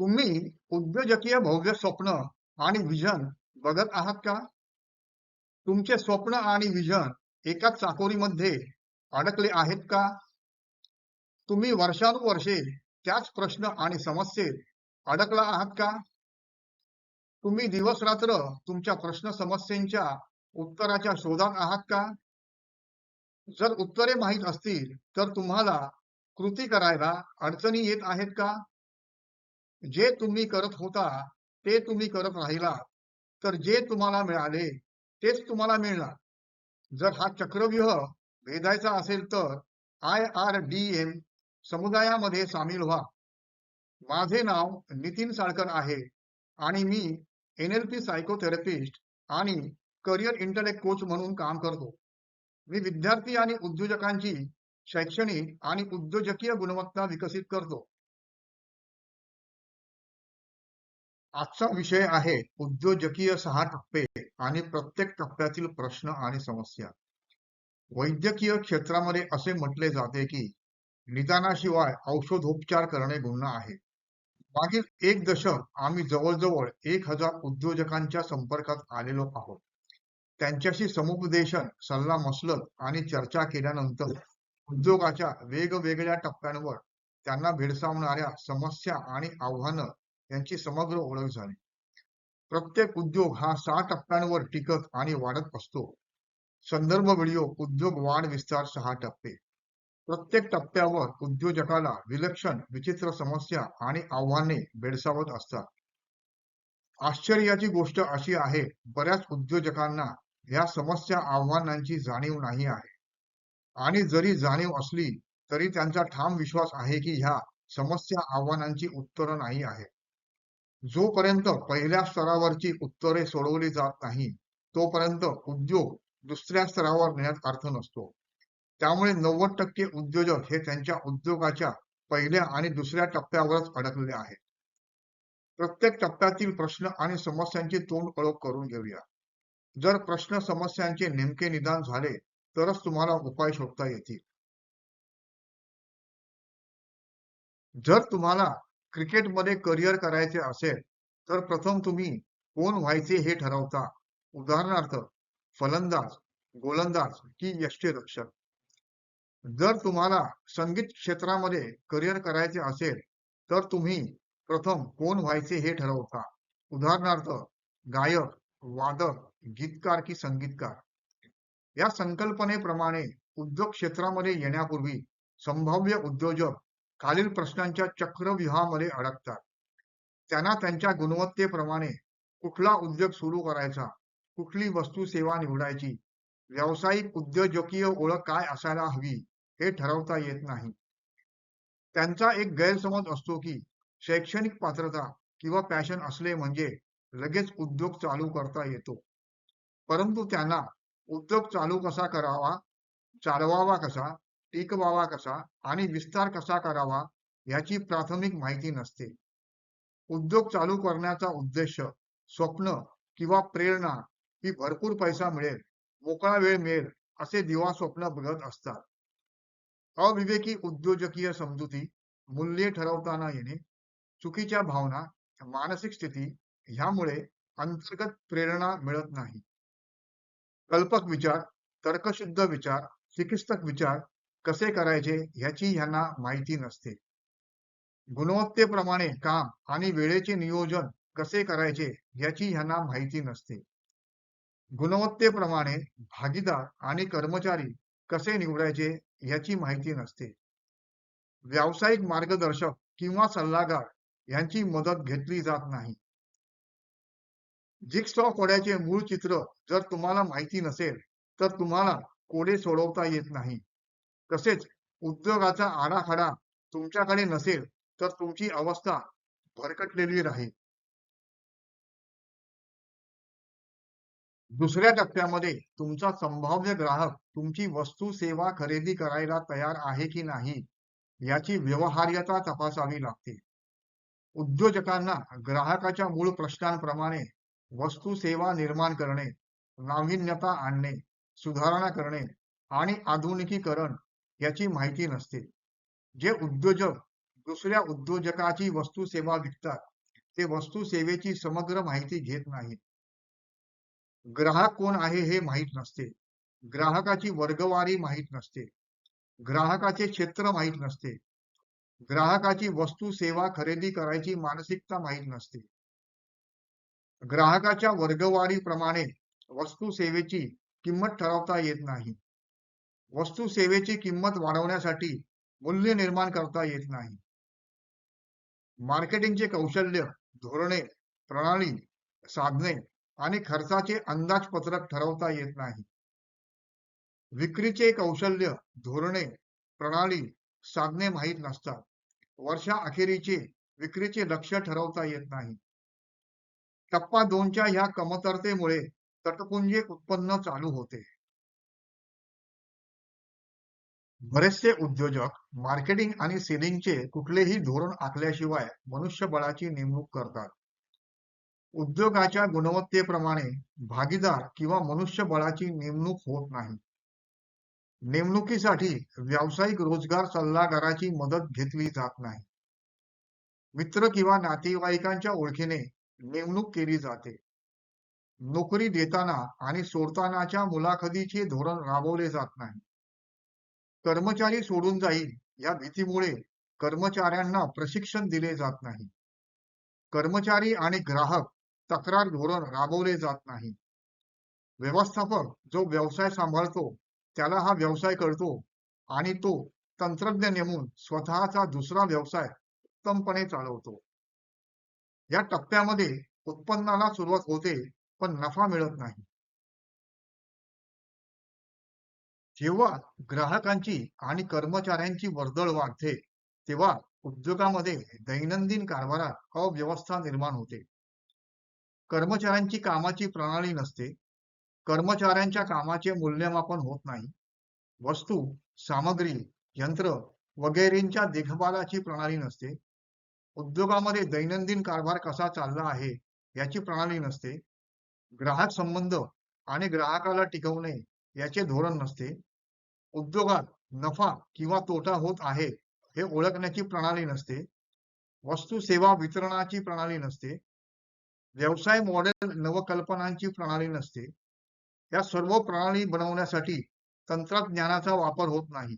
तुम्ही उद्योजकीय भव्य स्वप्न आणि विजन बघत आहात का? तुमचे स्वप्न आणि विजन एकाच चाकोरीमध्ये अडकले आहेत का? तुम्ही वर्षानुवर्षे त्याच प्रश्न आणि समस्येत अडकला आहात का? तुम्ही दिवस रात्र तुमच्या प्रश्न समस्येच्या उत्तराच्या शोधात आहात का? जर उत्तरे माहीत असतील तर तुम्हाला कृती करायला अडचणी येत आहेत का? जे तुम्ही करत होता ते तुम्ही करत राहिला तर जे तुम्हाला मिळाले तेच तुम्हाला मिळणार. जर हा चक्रव्यूह भेदायचा असेल तर आय आर डी एम समुदायामध्ये सामील व्हा. माझे नाव नितीन साळकर आहे आणि मी एन एल पी सायकोथेरपिस्ट आणि करिअर इंटलेक्ट कोच म्हणून काम करतो. मी विद्यार्थी आणि उद्योजकांची शैक्षणिक आणि उद्योजकीय गुणवत्ता विकसित करतो. आजचा विषय आहे उद्योजकीय सहा टप्पे आणि प्रत्येक टप्प्यातील प्रश्न आणि समस्या. वैद्यकीय क्षेत्रामध्ये असे म्हटले जाते की निदानाशिवाय औषधोपचार करणे गुन्हा आहे. मागील एक दशक आम्ही जवळजवळ एक हजार उद्योजकांच्या संपर्कात आलेलो आहोत. त्यांच्याशी समुपदेशन सल्ला मसलत आणि चर्चा केल्यानंतर उद्योगाच्या वेगवेगळ्या टप्प्यांवर त्यांना भेडसावणाऱ्या समस्या आणि आव्हानं यांची समग्र ओळख झाली. प्रत्येक उद्योग हा सहा टप्प्यांवर टिकत आणि वाढत असतो. संदर्भ व्हिडिओ उद्योग वाढ विस्तार सहा टप्पे. प्रत्येक टप्प्यावर उद्योजकाला विलक्षण विचित्र समस्या आणि आव्हाने भेडसावत असतात. आश्चर्याची गोष्ट अशी आहे बऱ्याच उद्योजकांना या समस्या आव्हानांची जाणीव नाही आहे. आणि जरी जाणीव असली तरी त्यांचा ठाम विश्वास आहे की ह्या समस्या आव्हानांची उत्तरं नाही आहेत. जोपर्यंत पहिल्या स्तरावरची उत्तरे सोडवली जात नाही तोपर्यंत उद्योग दुसऱ्या स्तरावर नेण्यात अर्थ नसतो. त्यामुळे नव्वद टक्के उद्योजक हे त्यांच्या उद्योगाच्या पहिल्या आणि दुसऱ्या टप्प्यावरच अडकलेले आहेत. प्रत्येक टप्प्यातील प्रश्न आणि समस्यांची तोंड ओळख करून घेऊया. जर प्रश्न समस्यांचे नेमके निदान झाले तरच तुम्हाला उपाय शोधता येतील. जर तुम्हाला क्रिकेटमध्ये करिअर करायचे असेल तर प्रथम तुम्ही कोण व्हायचे हे ठरवता? उदाहरणार्थ फलंदाज गोलंदाज की यष्टीरक्षक? जर तुम्हाला संगीत क्षेत्रामध्ये करिअर करायचे असेल तर तुम्ही प्रथम कोण व्हायचे हे ठरवता? उदाहरणार्थ गायक वादक गीतकार की संगीतकार? या संकल्पनेप्रमाणे उद्योग क्षेत्रामध्ये येण्यापूर्वी संभाव्य उद्योजक खालील प्रश्नांच्या चक्रव्यूहामध्ये अडकतात. त्यांना त्यांच्या गुणवत्तेप्रमाणे कुठला उद्योग सुरू करायचा कुठली वस्तू सेवा निवडायची व्यावसायिक उद्योजकीय ओळख काय असायला हवी हे ठरवता येत नाही. त्यांचा एक गैरसमज असतो की शैक्षणिक पात्रता किंवा पॅशन असले म्हणजे लगेच उद्योग चालू करता येतो. परंतु त्यांना उद्योग चालू कसा करावा चालवावा कसा टिकवावा कसा आणि विस्तार कसा करावा याची प्राथमिक माहिती नसते. उद्योग चालू करण्याचा उद्देश स्वप्न किंवा प्रेरणा ही भरपूर पैसा मिळेल मोकळा वेळ मिळेल असे दिवा स्वप्न बघत असतात. अविवेकी उद्योजकीय समजुती मूल्ये ठरवताना येणे चुकीच्या भावना मानसिक स्थिती ह्यामुळे अंतर्गत प्रेरणा मिळत नाही. कल्पक विचार तर्कशुद्ध विचार चिकित्सक विचार कसे करायचे ह्याची ह्यांना माहिती नसते. गुणवत्तेप्रमाणे काम आणि वेळेचे नियोजन कसे करायचे याची ह्यांना माहिती नसते. गुणवत्तेप्रमाणे भागीदार आणि कर्मचारी कसे निवडायचे याची माहिती नसते. व्यावसायिक मार्गदर्शक किंवा सल्लागार यांची मदत घेतली जात नाही. जिक्सॉ कोड्याचे मूळ चित्र जर तुम्हाला माहिती नसेल तर तुम्हाला कोडे सोडवता येत नाही. तसेच उद्योगाचा आराखडा तुमच्याकडे नसेल तर तुमची अवस्था भरकटलेली राहील. दुसऱ्या टप्प्यामध्ये तुमचा संभाव्य ग्राहक तुमची वस्तू सेवा खरेदी करायला तयार आहे की नाही याची व्यवहार्यता तपासावी लागते. उद्योजकांना ग्राहकाच्या मूळ प्रश्नांप्रमाणे वस्तू सेवा निर्माण करणे नाविन्यता आणणे सुधारणा करणे आणि आधुनिकीकरण याची माहिती नसते. जे उद्योजक दुसऱ्या उद्योजकाची वस्तू सेवा विकतात ते वस्तू सेवेची समग्र माहिती घेत नाहीत. ग्राहक कोण आहे हे माहीत नसते. ग्राहकाची वर्गवारी माहीत नसते. ग्राहकाचे क्षेत्र माहीत नसते. ग्राहकाची वस्तू सेवा खरेदी करायची मानसिकता माहीत नसते. ग्राहकाच्या वर्गवारीप्रमाणे वस्तू सेवेची किंमत ठरवता येत नाही. वस्तू सेवेची किंमत वाढवण्यासाठी मूल्य निर्माण करता येत नाही. मार्केटिंगचे कौशल्य धोरणे प्रणाली साधने आणि खर्चाचे अंदाजपत्रक ठरवता येत नाही. विक्रीचे कौशल्य धोरणे प्रणाली साधने माहीत नसतात. वर्षा अखेरीचे विक्रीचे लक्ष्य ठरवता येत नाही. टप्पा दोनच्या ह्या कमतरतेमुळे तटपुंजे उत्पन्न चालू होते. बरेचसे उद्योजक मार्केटिंग आणि सेलिंगचे कुठलेही धोरण आखल्याशिवाय मनुष्यबळाची नेमणूक करतात. उद्योगाच्या गुणवत्तेप्रमाणे भागीदार किंवा मनुष्यबळाची नेमणूक होत नाही. नेमणुकीसाठी व्यावसायिक रोजगार सल्लागाराची मदत घेतली जात नाही. मित्र किंवा नातेवाईकांच्या ओळखीने नेमणूक केली जाते. नोकरी देताना आणि सोडतानाच्या मुलाखतीचे धोरण राबवले जात नाही. कर्मचारी सोडून जाईल या भीतीमुळे कर्मचाऱ्यांना प्रशिक्षण दिले जात नाही. कर्मचारी आणि ग्राहक तक्रार धोरण राबवले जात नाही. व्यवस्थापक जो व्यवसाय सांभाळतो त्याला हा व्यवसाय करतो आणि तो तंत्रज्ञ नेमून स्वतःचा दुसरा व्यवसाय उत्तमपणे चालवतो. या टप्प्यामध्ये उत्पन्नाला सुरुवात होते पण नफा मिळत नाही. जेव्हा ग्राहकांची आणि कर्मचाऱ्यांची वर्दळ वाढते तेव्हा उद्योगामध्ये दैनंदिन कारभारात अव्यवस्था निर्माण होते. कर्मचाऱ्यांची कामाची प्रणाली नसते कर्मचाऱ्यांच्या कामाचे मूल्यमापन होत नाही वस्तू सामग्री यंत्र वगैरेंच्या देखभालाची प्रणाली नसते. उद्योगामध्ये दैनंदिन कारभार कसा चालला आहे याची प्रणाली नसते. ग्राहक संबंध आणि ग्राहकाला टिकवणे याचे धोरण नसते. उद्योगात नफा किंवा तोटा होत आहे हे ओळखण्याची प्रणाली नसते. वस्तू सेवा वितरणाची प्रणाली नसते. व्यवसाय मॉडेल नवकल्पनांची प्रणाली नसते. या सर्व प्रणाली बनवण्यासाठी तंत्रज्ञानाचा वापर होत नाही.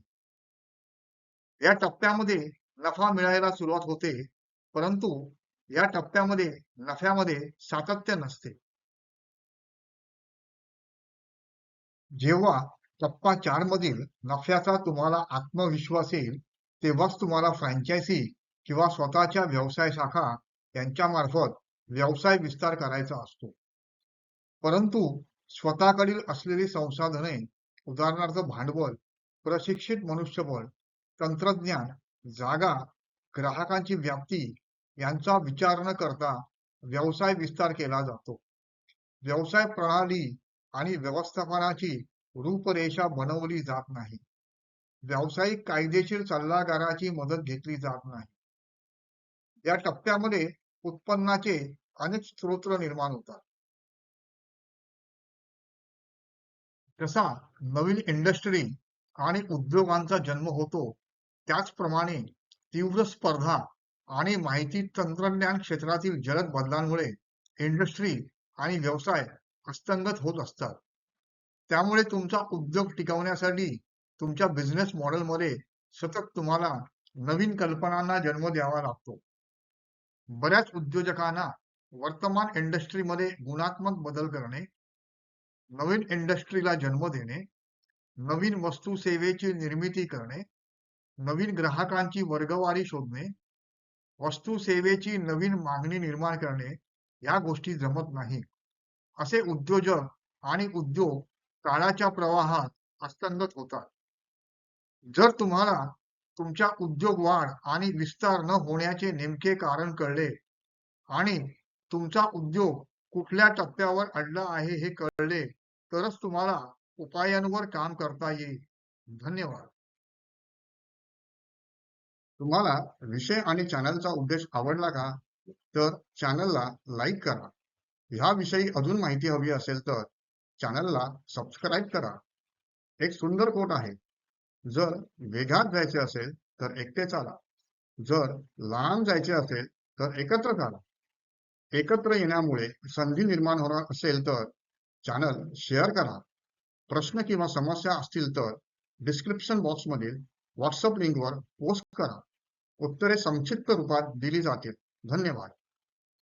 या टप्प्यामध्ये नफा मिळायला सुरुवात होते परंतु या टप्प्यामध्ये नफ्यामध्ये सातत्य नसते. जेव्हा टप्पा चार मधील नफ्याचा तुम्हाला आत्मविश्वास येईल तेव्हाच तुम्हाला फ्रँचायसी किंवा स्वतःच्या व्यवसाय शाखा यांच्या मार्फत व्यवसाय विस्तार करायचा असतो. परंतु स्वतःकडील असलेली संसाधने उदाहरणार्थ भांडवल प्रशिक्षित मनुष्यबळ तंत्रज्ञान जागा ग्राहकांची व्याप्ती यांचा विचार न करता व्यवसाय विस्तार केला जातो. व्यवसाय प्रणाली आणि व्यवस्थापनाची रूपरेषा बनवली जात नाही. व्यावसायिक कायदेशीर सल्लागाराची मदत घेतली जात नाही. या टप्प्यामध्ये उत्पन्नाचे अनेक स्रोत निर्माण होतात. जसा नवीन इंडस्ट्री आणि उद्योगांचा जन्म होतो त्याचप्रमाणे तीव्र स्पर्धा आणि माहिती तंत्रज्ञान क्षेत्रातील जलद बदलांमुळे इंडस्ट्री आणि व्यवसाय हस्तंगत होत असतात. त्यामुळे तुमचा उद्योग टिकवण्यासाठी तुमच्या बिझनेस मॉडेलमध्ये सतत तुम्हाला नवीन कल्पनांना जन्म द्यावा लागतो. बऱ्याच उद्योजकांना वर्तमान इंडस्ट्रीमध्ये गुणात्मक बदल करणे नवीन इंडस्ट्रीला जन्म देणे नवीन वस्तू सेवेची निर्मिती करणे नवीन ग्राहकांची वर्गवारी शोधणे वस्तू सेवेची नवीन मागणी निर्माण करणे या गोष्टी जमत नाही. असे उद्योजक आणि उद्योग काळाच्या प्रवाहात हस्तंगत होतात. जर तुम्हाला तुमच्या उद्योग वाढ आणि विस्तार न होण्याचे नेमके कारण कळले आणि तुमचा उद्योग कुठल्या टप्प्यावर अडला आहे हे कळले तरच तुम्हाला उपायांवर काम करता येईल. धन्यवाद. तुम्हाला विषय आणि चॅनलचा उद्देश आवडला का? तर चॅनलला लाईक करा. ह्याविषयी अजून माहिती हवी असेल तर चॅनलला सबस्क्राईब करा. एक सुंदर कोट आहे. जर वेगात जायचे असेल तर एकटे चाला. जर लांब जायचे असेल तर एकत्र चाला एकत्र येण्यामुळे संधी निर्माण होणार असेल तर चॅनल शेअर करा. प्रश्न किंवा समस्या असतील तर डिस्क्रिप्शन बॉक्समधील व्हॉट्सअप लिंकवर पोस्ट करा. उत्तरे संक्षिप्त रूपात दिली जातील. धन्यवाद.